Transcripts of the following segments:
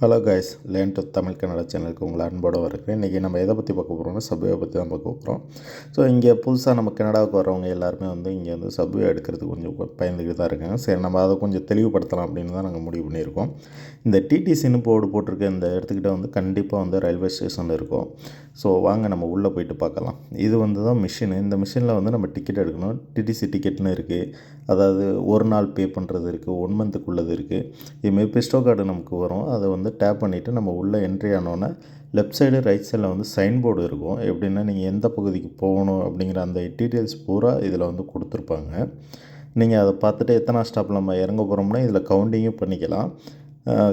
Hello guys லேன் to Tamil Kannada சேனலுக்கு உங்களை அன்போடு வரேன் இன்றைக்கி நம்ம எதை பற்றி பார்க்க போகிறோம்னா சப்வே பற்றி தான் பார்க்க போகிறோம் ஸோ இங்கே புதுசாக நம்ம கனடாவுக்கு வரவங்க எல்லாருமே வந்து இங்கே வந்து சப்வே எடுக்கிறதுக்கு கொஞ்சம் பயந்துக்கிட்டு தான் இருக்காங்க. சரி நம்ம அதை கொஞ்சம் தெளிவுபடுத்தலாம் அப்படின்னு தான் நாங்கள் முடிவு பண்ணியிருக்கோம். இந்த டிடிசின்னு போர்டு போட்டிருக்க இந்த இடத்துக்கிட்ட வந்து கண்டிப்பாக வந்து ரயில்வே ஸ்டேஷன் இருக்கும். ஸோ வாங்க நம்ம உள்ளே போயிட்டு பார்க்கலாம். இது வந்து தான் மிஷின் இந்த மிஷினில் வந்து நம்ம டிக்கெட் எடுக்கணும். டிடிசி டிக்கெட்னு இருக்குது அதாவது ஒரு நாள் பே பண்ணுறது இருக்குது ஒன் மந்த்துக்குள்ளது இருக்குது இதுமாரி பிஸ்டோ கார்டு நமக்கு வரும். அதை வந்து டேப் பண்ணிவிட்டு நம்ம உள்ளே என்ட்ரி ஆனோன்னே லெஃப்ட் சைடு ரைட் சைடில் வந்து சைன் போர்டு இருக்கும். எப்படின்னா நீங்கள் எந்த பகுதிக்கு போகணும் அப்படிங்கிற அந்த டீட்டெயில்ஸ் பூரா இதில் வந்து கொடுத்துருப்பாங்க. நீங்கள் அதை பார்த்துட்டு எத்தனை ஸ்டாப்பில் நம்ம இறங்க போகிறோம்னா இதில் கவுண்டிங்கும் பண்ணிக்கலாம்.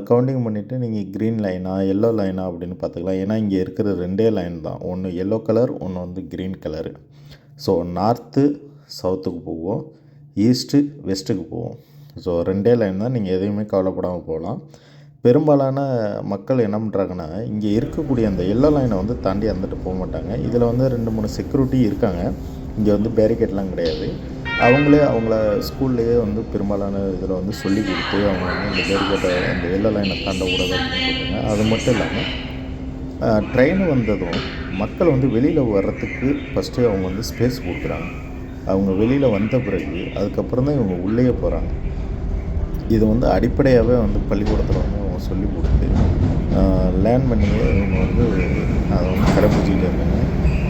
கவுண்டிங் பண்ணிவிட்டு நீங்கள் க்ரீன் லைனா எல்லோ லைனா அப்படின்னு பார்த்துக்கலாம். ஏன்னா இங்கே இருக்கிற ரெண்டே லைன் தான். ஒன்று எல்லோ கலர் ஒன்று வந்து க்ரீன் கலரு ஸோ நார்த்து சவுத்துக்கு போவோம். ஈஸ்ட்டு வெஸ்ட்டுக்கு போவோம். ஸோ ரெண்டே லைன் தான் நீங்கள் எதையுமே கவலைப்படாமல் போகலாம். பெரும்பாலான மக்கள் என்ன பண்ணுறாங்கன்னா இங்கே இருக்கக்கூடிய அந்த எல்லோ லைனை வந்து தாண்டி வந்துட்டு போக மாட்டாங்க. இதில் வந்து ரெண்டு மூணு செக்யூரிட்டி இருக்காங்க. இங்கே வந்து பேரிகேட்லாம் கிடையாது. அவங்களே அவங்கள ஸ்கூல்லேயே வந்து பெரும்பாலான இதில் வந்து சொல்லி கொடுத்து அவங்க வந்து இந்த பேரிகேட்டை அந்த எல்லோ லைனை தாண்டக்கூடாது அப்படின்னு சொல்லுவாங்க அது மட்டும் இல்லாமல் ட்ரெயின் வந்ததும் மக்கள் வந்து வெளியில் வர்றதுக்கு ஃபஸ்ட்டு அவங்க வந்து ஸ்பேஸ் கொடுக்குறாங்க. அவங்க வெளியில் வந்த பிறகு அதுக்கப்புறம் தான் இவங்க உள்ளேயே போகிறாங்க இது வந்து அடிப்படையாகவே வந்து பள்ளிக்கூடத்தில் வந்து அவங்க சொல்லி கொடுத்து லேர்ன் பண்ணி இவங்க வந்து அதை வந்து கடைப்பிடிச்சிக்கிட்டு இருக்காங்க.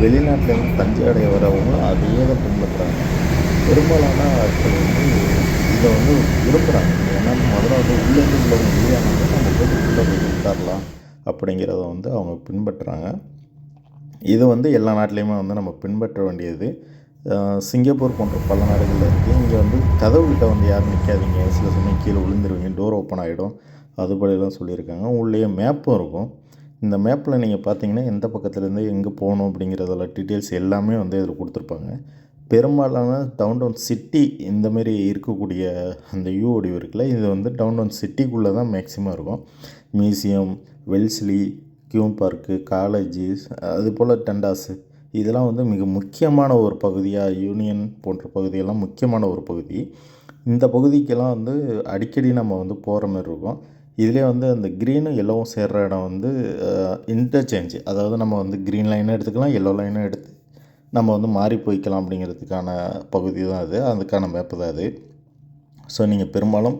வெளிநாட்டிலேருந்து தஞ்சை அடைய வரவங்களும் அதையே தான் பின்பற்றுறாங்க. பெரும்பாலான ஆட்கள் வந்து இதை வந்து விரும்புகிறாங்க ஏன்னா முதல்ல வந்து உள்ளேருந்து உள்ளவங்க வெளியானாலும் நம்ம போய் உள்ளே போய் உட்காரலாம் அப்படிங்கிறத வந்து அவங்க பின்பற்றுறாங்க. இது வந்து எல்லா நாட்டிலையுமே வந்து நம்ம பின்பற்ற வேண்டியது. சிங்கப்பூர் போன்ற பல நாடுகளில் இருக்குது இங்கே வந்து கதவுகிட்ட வந்து யாரும் நிற்காதீங்க சில சமயம் கீழே விழுந்துருவீங்க. டோர் ஓப்பன் ஆகிடும் அதுபடிலாம் சொல்லியிருக்காங்க. உள்ளேயே மேப்பும் இருக்கும். இந்த மேப்பில் நீங்கள் பார்த்தீங்கன்னா எந்த பக்கத்துலேருந்து எங்கே போகணும் அப்படிங்கிறதெல்லாம் டீட்டெயில்ஸ் எல்லாமே வந்து இதில் கொடுத்துருப்பாங்க. பெரும்பாலான டவுன் டவுன் சிட்டி இந்தமாரி இருக்கக்கூடிய அந்த யூ வடிவு இருக்குல்ல இது வந்து டவுன் டவுன் சிட்டிக்குள்ளே தான் மேக்ஸிமம் இருக்கும். Museum Wellesley Queen's park colleges அது போல் டெண்டாஸு இதெல்லாம் வந்து மிக முக்கியமான ஒரு பகுதியாக யூனியன் போன்ற பகுதியெல்லாம் முக்கியமான ஒரு பகுதி. இந்த பகுதிக்கெல்லாம் வந்து அடிக்கடி நம்ம வந்து போகிற மாதிரி இருக்கும். இதிலே வந்து அந்த க்ரீனும் எல்லோவும் சேர்கிற இடம் வந்து இன்டர்சேஞ்ச் அதாவது நம்ம வந்து க்ரீன் லைனும் எடுத்துக்கலாம் எல்லோ லைனும் எடுத்து நம்ம வந்து மாறி போய்க்கலாம் அப்படிங்கிறதுக்கான பகுதி தான் அது. அதுக்கான மேப்பு தான் அது. ஸோ நீங்கள் பெரும்பாலும்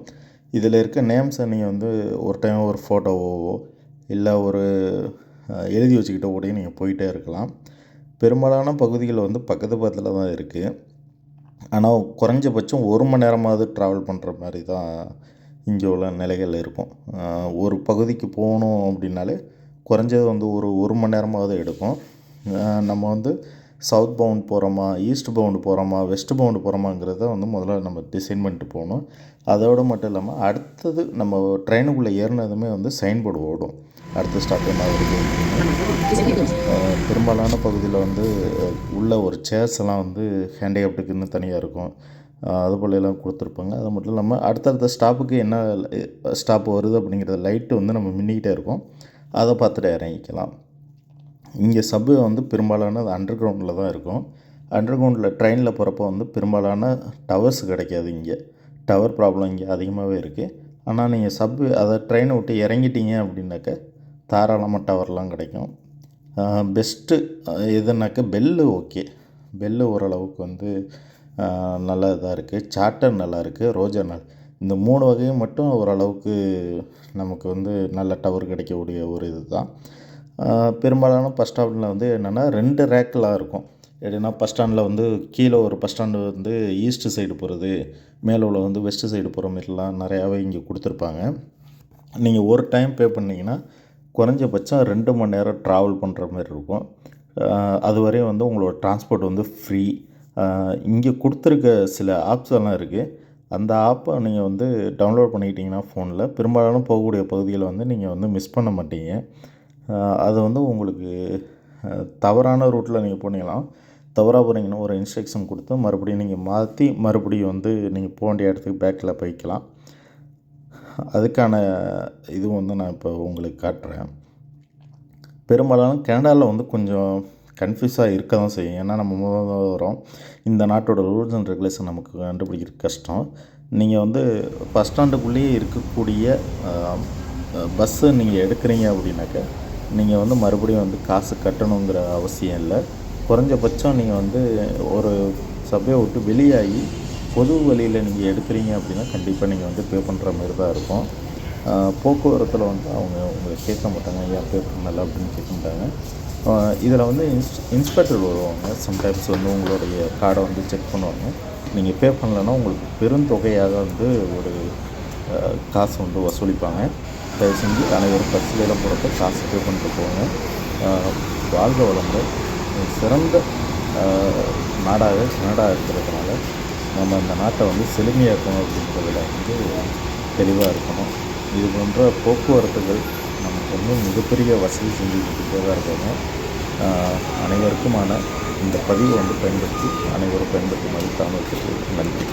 இதில் இருக்க நேம்ஸை நீங்கள் வந்து ஒரு டைம் ஒரு ஃபோட்டோவோ இல்லை ஒரு எழுதி வச்சுக்கிட்ட கூட நீங்கள் போயிட்டே இருக்கலாம். பெரும்பாலான பகுதிகள் வந்து பக்கத்து பக்கத்தில் தான் இருக்குது ஆனால் குறைஞ்சபட்சம் ஒரு மணி நேரமாவது ட்ராவல் பண்ணுற மாதிரி தான் இங்கே உள்ள நிலைகள் இருக்கும். ஒரு பகுதிக்கு போகணும் அப்படின்னாலே குறைஞ்சது வந்து ஒரு ஒரு மணி நேரமாவது எடுக்கும் நம்ம வந்து சவுத் பவுண்ட் போகிறோமா ஈஸ்ட் பவுண்டு போகிறோமா வெஸ்ட் பவுண்டு போகிறோமாங்கிறத வந்து முதல்ல நம்ம டிசைன் பண்ணிட்டு போகணும். அதோடு மட்டும் இல்லாமல் அடுத்தது நம்ம ட்ரெயினுக்குள்ளே ஏறினதுமே வந்து சைன் போர்டு ஓடும். அடுத்த ஸ்டாப் என்ன வருது பெரும்பாலான பகுதியில் வந்து உள்ள ஒரு சேர்ஸ் எல்லாம் வந்து ஹேண்டிகேப்டுக்குன்னு தனியாக இருக்கும். அது போல எல்லாம் கொடுத்துருப்பாங்க. அது மட்டும் இல்லாமல் அடுத்தடுத்த ஸ்டாப்புக்கு என்ன ஸ்டாப் வருது அப்படிங்கிறத லைட்டு வந்து நம்ம மின்னிக்கிட்டே இருக்கோம். அதை பார்த்துட்டு இறங்கிக்கலாம். இங்கே சப்வே வந்து பெரும்பாலானது அண்டர் கிரவுண்டில் தான் இருக்கும். அண்டர் கிரவுண்டில் ட்ரெயினில் போகிறப்போ வந்து பெரும்பாலான டவர்ஸ் கிடைக்காது இங்கே. டவர் ப்ராப்ளம் இங்கே அதிகமாகவே இருக்குது ஆனால் நீங்கள் சப்வே அதை ட்ரெயினை விட்டு இறங்கிட்டீங்க அப்படின்னாக்க தாராளமாக டவர்லாம் கிடைக்கும். பெஸ்ட்டு எதுனாக்க பெல்லு ஓகே பெல்லு ஓரளவுக்கு வந்து நல்ல இதாக இருக்குது சார்ட்டர் நல்லா இருக்குது ரோஜா நல் இந்த மூணு வகையும் மட்டும் ஓரளவுக்கு நமக்கு வந்து நல்ல டவர் கிடைக்கக்கூடிய ஒரு இது தான் பெரும்பாலான பஸ் ஸ்டாப்பில் வந்து என்னென்னா ரெண்டு ரேக்கெலாம் இருக்கும். எப்படின்னா பஸ் ஸ்டாண்டில் வந்து கீழே ஒரு பஸ் ஸ்டாண்டு வந்து ஈஸ்ட்டு சைடு போகிறது மேலே உள்ள வந்து வெஸ்ட்டு சைடு போகிற மாதிரிலாம் நிறையாவே இங்கே கொடுத்துருப்பாங்க. நீங்கள் ஒரு டைம் பே பண்ணிங்கன்னா குறைஞ்சபட்சம் ரெண்டு மணி நேரம் ட்ராவல் பண்ணுற மாதிரி இருக்கும். அது வரையும் வந்து உங்களோட டிரான்ஸ்போர்ட் வந்து ஃப்ரீ இங்கே கொடுத்துருக்க சில ஆப்ஸ் எல்லாம் இருக்குது அந்த ஆப்பை நீங்கள் வந்து டவுன்லோட் பண்ணிக்கிட்டிங்கன்னா ஃபோனில் பெரும்பாலான போகக்கூடிய பகுதிகளை வந்து நீங்கள் வந்து மிஸ் பண்ண மாட்டீங்க. அது வந்து உங்களுக்கு தவறான ரூட்டில் நீங்கள் போனீங்கன்னா தவறாக போனீங்கன்னா ஒரு இன்ஸ்ட்ரக்ஷன் கொடுத்து மறுபடியும் நீங்கள் மாற்றி மறுபடியும் வந்து நீங்கள் போக வேண்டிய இடத்துக்கு பேக்கில் போய்க்கலாம். அதுக்கான இதுவும் வந்து நான் இப்போ உங்களுக்கு காட்டுறேன். பெரும்பாலான கனடாவில் வந்து கொஞ்சம் கன்ஃபியூஸாக இருக்க தான் செய்யும். ஏன்னா நம்ம முதல்ல வரோம் இந்த நாட்டோட ரூல்ஸ் அண்ட் ரெகுலேஷன் நமக்கு கண்டுபிடிக்கிறது கஷ்டம். நீங்கள் வந்து பஸ் ஸ்டாண்டுக்குள்ளேயே இருக்கக்கூடிய பஸ்ஸு நீங்கள் எடுக்கிறீங்க அப்படின்னாக்கா நீங்கள் வந்து மறுபடியும் வந்து காசு கட்டணுங்கிற அவசியம் இல்லை. குறைஞ்சபட்சம் நீங்கள் வந்து ஒரு சபையை விட்டு வெளியாகி பொது வழியில் நீங்கள் எடுக்கிறீங்க அப்படின்னா கண்டிப்பாக நீங்கள் வந்து பே பண்ணுற மாதிரி தான் இருக்கும் போக்குவரத்தில் வந்து அவங்க உங்களை கேட்க மாட்டாங்க. ஏன் பே பண்ணலை அப்படின்னு கேட்க மாட்டாங்க. இதில் வந்து இன்ஸ் இன்ஸ்பெக்டர் வருவாங்க. சம்டைம்ஸ் வந்து உங்களுடைய கார்டை வந்து செக் பண்ணுவாங்க. நீங்கள் பே பண்ணலைன்னா உங்களுக்கு பெருந்தொகையாக வந்து ஒரு காசு வந்து வசூலிப்பாங்க. தயவு செஞ்சு அனைவரும் பஸ்ஸில் போகிறப்ப காசு பே பண்ணிட்டு போவாங்க வாழ்க வளமுடன். சிறந்த நாடாக கனடா இருக்கிறதுனால நம்ம இந்த நாட்டை வந்து செழுமையாக்கணும் அப்படின்றதுல வந்து தெளிவாக இருக்கணும். இது போன்ற போக்குவரத்துகள் நமக்கு வந்து மிகப்பெரிய வசதி செஞ்சு கொடுத்துட்டே தான் இருக்காங்க அனைவருக்குமான இந்த பதிவை வந்து பயன்படுத்தி அனைவரும் பயன்படுத்துமாறு தாமல் நன்றி.